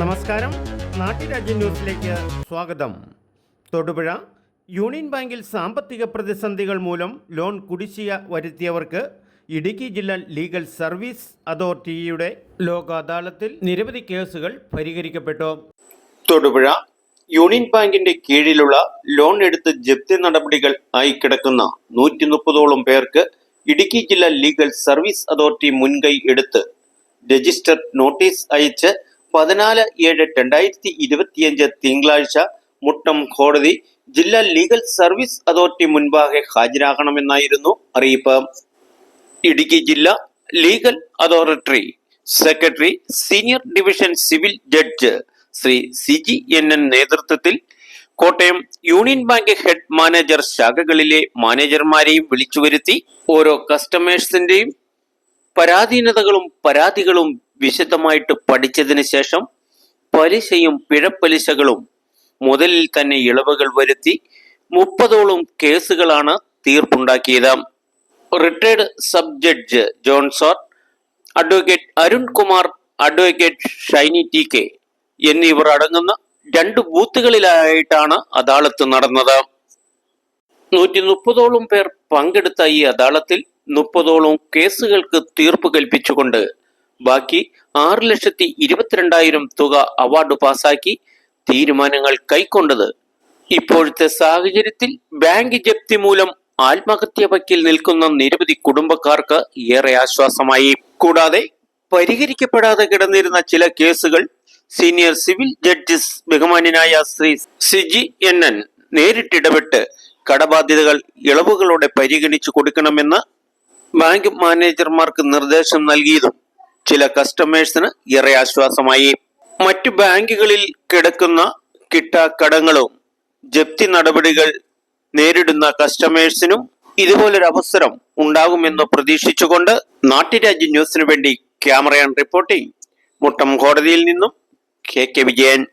നമസ്കാരം. നാട്ടുരാജ്യ ന്യൂസിലേക്ക് സ്വാഗതം. തൊടുപുഴ യൂണിയൻ ബാങ്കിൽ സാമ്പത്തിക പ്രതിസന്ധികൾ മൂലം ലോൺ കുടിശ്ശിക വരുത്തിയവർക്ക് ഇടുക്കി ജില്ലാ ലീഗൽ സർവീസ് അതോറിറ്റിയുടെ ലോക അദാലത്തിൽ നിരവധി കേസുകൾ പരിഹരിക്കപ്പെട്ടു. തൊടുപുഴ യൂണിയൻ ബാങ്കിന്റെ കീഴിലുള്ള ലോൺ എടുത്ത് ജപ്തി നടപടികൾ ആയി കിടക്കുന്ന നൂറ്റി മുപ്പതോളം പേർക്ക് ഇടുക്കി ജില്ലാ ലീഗൽ സർവീസ് അതോറിറ്റി മുൻകൈ എടുത്ത് രജിസ്റ്റർ നോട്ടീസ് അയച്ച് പതിനാല് ഏഴ് രണ്ടായിരത്തി ഇരുപത്തിയഞ്ച് തിങ്കളാഴ്ച മുട്ടം കോടതി ജില്ലാ ലീഗൽ സർവീസ് അതോറിറ്റി മുൻപാകെ ഹാജരാകണമെന്നായിരുന്നു അറിയിപ്പ്. ഇടുക്കി ജില്ലാ legal authority secretary senior division civil judge Sri Siji N N നേതൃത്വത്തിൽ Kottayam union bank head manager ശാഖകളിലെ മാനേജർമാരെയും വിളിച്ചു വരുത്തി ഓരോ കസ്റ്റമേഴ്സിന്റെയും പരാധീനതകളും പരാതികളും വിശദമായിട്ട് പഠിച്ചതിന് ശേഷം പലിശയും പിഴപ്പലിശകളും മുതലിൽ തന്നെ ഇളവുകൾ വരുത്തി മുപ്പതോളം കേസുകളാണ് തീർപ്പുണ്ടാക്കിയത്. Retired sub judge ജോൺസോർ advocate Arunkumar advocate Shiny T K എന്നിവർ അടങ്ങുന്ന രണ്ട് ബൂത്തുകളിലായിട്ടാണ് അദാലത്ത് നടന്നത്. നൂറ്റി മുപ്പതോളം പേർ പങ്കെടുത്ത ഈ അദാലത്തിൽ മുപ്പതോളം കേസുകൾക്ക് തീർപ്പ് കൽപ്പിച്ചുകൊണ്ട് ബാക്കി ആറ് ലക്ഷത്തി ഇരുപത്തിരണ്ടായിരം തുക അവാർഡ് പാസാക്കി തീരുമാനങ്ങൾ കൈക്കൊണ്ടത്. ഇപ്പോഴത്തെ സാഹചര്യത്തിൽ ബാങ്ക് ജപ്തി മൂലം ആത്മഹത്യ വക്കിൽ നിൽക്കുന്ന നിരവധി കുടുംബക്കാർക്ക് ഏറെ ആശ്വാസമായി. കൂടാതെ പരിഹരിക്കപ്പെടാതെ കിടന്നിരുന്ന ചില കേസുകൾ സീനിയർ സിവിൽ ജഡ്ജിസ് ബഹുമാന്യനായ ശ്രീ സിജി എൻ എൻ നേരിട്ടിടപെട്ട് കടബാധ്യതകൾ ഇളവുകളോടെ പരിഗണിച്ചു കൊടുക്കണമെന്ന് ബാങ്ക് മാനേജർമാർക്ക് നിർദ്ദേശം നൽകിയതും ചില കസ്റ്റമേഴ്സിന് ഏറെ ആശ്വാസമായി. മറ്റു ബാങ്കുകളിൽ കിടക്കുന്ന കിട്ടാക്കടങ്ങളും ജപ്തി നടപടികൾ നേരിടുന്ന കസ്റ്റമേഴ്സിനും ഇതുപോലൊരു അവസരം ഉണ്ടാകുമെന്ന് പ്രതീക്ഷിച്ചുകൊണ്ട് നാട്ടുരാജ്യ ന്യൂസിനു വേണ്ടി ക്യാമറ ആൻഡ് റിപ്പോർട്ടിംഗ്. മുട്ടം കോടതിയിൽ നിന്നും കെ കെ വിജയൻ.